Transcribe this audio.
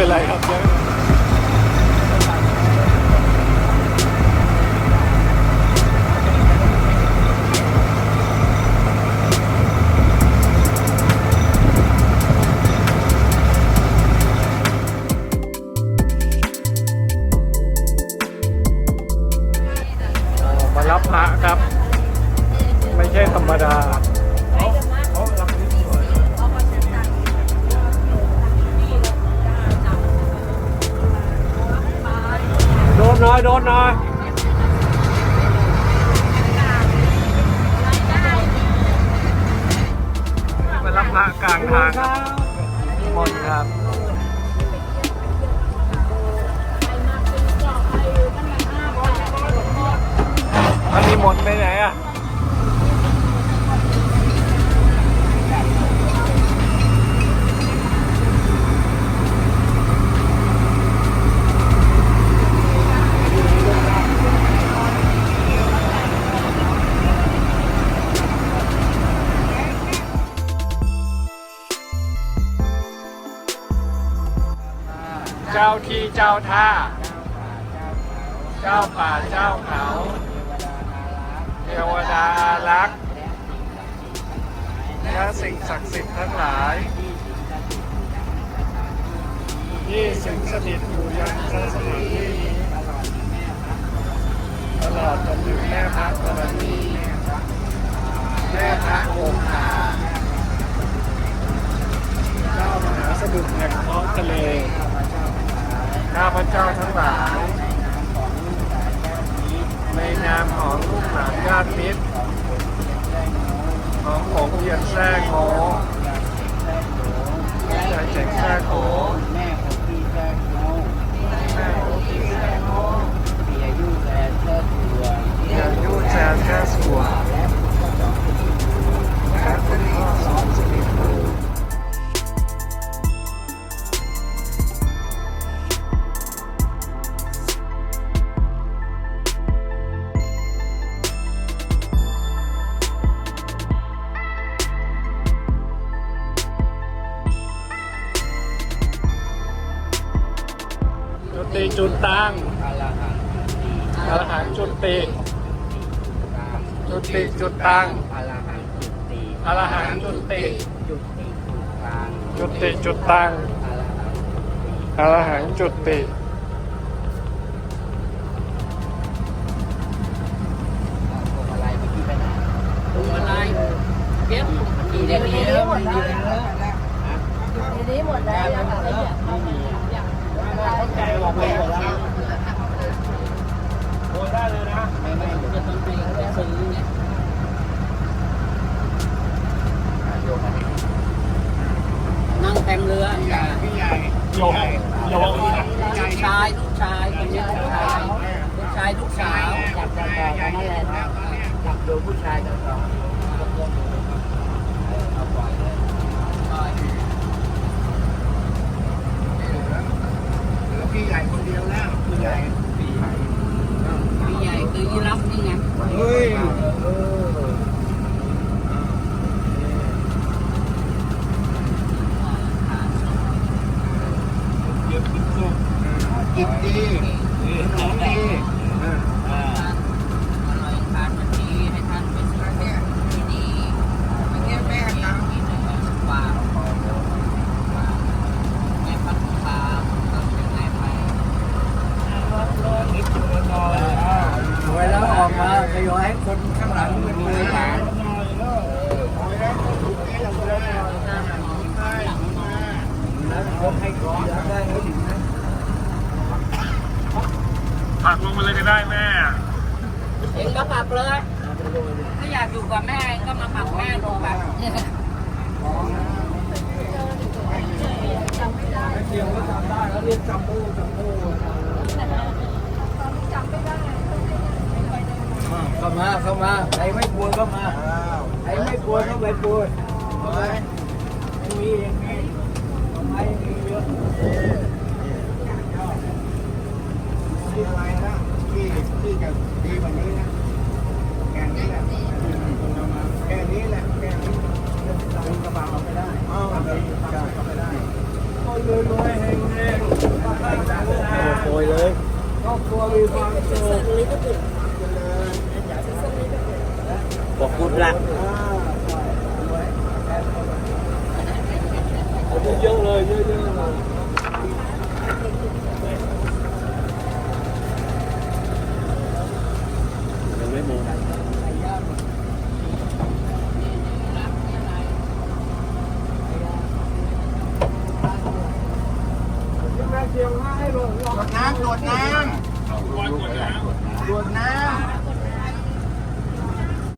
เป็นไรครับ โดนหน่อยโดนหน่อยมารับพระกลางทางมนต์ครับอันนี้มนต์ไปไหนอะ เจ้าท่า เจ้าป่าเจ้าเขาเทวดาอารักษ์และสิ่งศักดิ์สิทธิ์ทั้งหลาย ที่สิงสถิตอยู่ยังสถานที่ตลอดจนถึงแม่พระธรณีแม่พระองค์าเจ้ามหาสมุทรแห่งท้องทะเล ทั้งหลายในนามของลูกหลานญาติมิตร ของผมเพียนแท้โงใจเจ๋งแท้โง ติจุดตังอรหันอรหันจุติจุติจุดตังอรหันจุติอรหันต์จุติจุติจุดกลางจุติจุดตังอรหันต์อรหันต์จุติพวงมาลัยเมื่อกี้ไปไหมาลัยเก็บกี่เดือนนี้แล้วมันอยู่ในรถทีนี้หมดแล้วเนี่ยเข้ามาอยากได้ใจบอกไปหมดแล้ว นได้เลยนะไม่ไม่เดี๋ยวจะต้องไปซื้อเนี่ยโยมมาดินั่งเต็มเรือพี่ใหญ่โยมโยมลูกชายลูกชายคนนี้ลูกชายลูกชายลูกสาวอยากจะบอกว่านั่นแหละอยากดูผู้ชายจะสอเอาปล่อยเลย เหลือ พี่ใหญ่คนเดียวแล้วพี่ใหญ่พี่ใหญ่พี่ใหญ่คือยีรับนี่ไงเฮ้ยเออกินดีน้องดี อร่อยทานวันนี้ให้ท่านไปซื้อเนี่ย ข้างหลังมันมีหลานแล้วยกให้กองได้ไม่ถึงนะ ผักลงมาเลยก็ได้แม่เองก็ปรับเลย ถ้าอยากอยู่กับแม่ก็มาปรับแม่ลงแบบเดียวก็จำได้แล้วเรียกจำโบ้จำโบ้เข้ามาเข้ามาใครไม่กลัวก็มาใครไม่กลัวก็ไปกลัวเข้าไปมีอย่างนี้ทำไมมีเยอะที่อะไรนะที่ที่จะดีกว่านี้นะแค่นี้แหละแค่นี้แหละแค่นี้จะใส่กระเป๋าไปได้อ๋อไปไปได้ โอยเลยโอยเฮงเฮงโอยเลยครอบครัวมีความสุขขอบคุณละเยอะเลยเยอะๆ น้ำตรวจน้ำตรวจน้ำตรน้ำ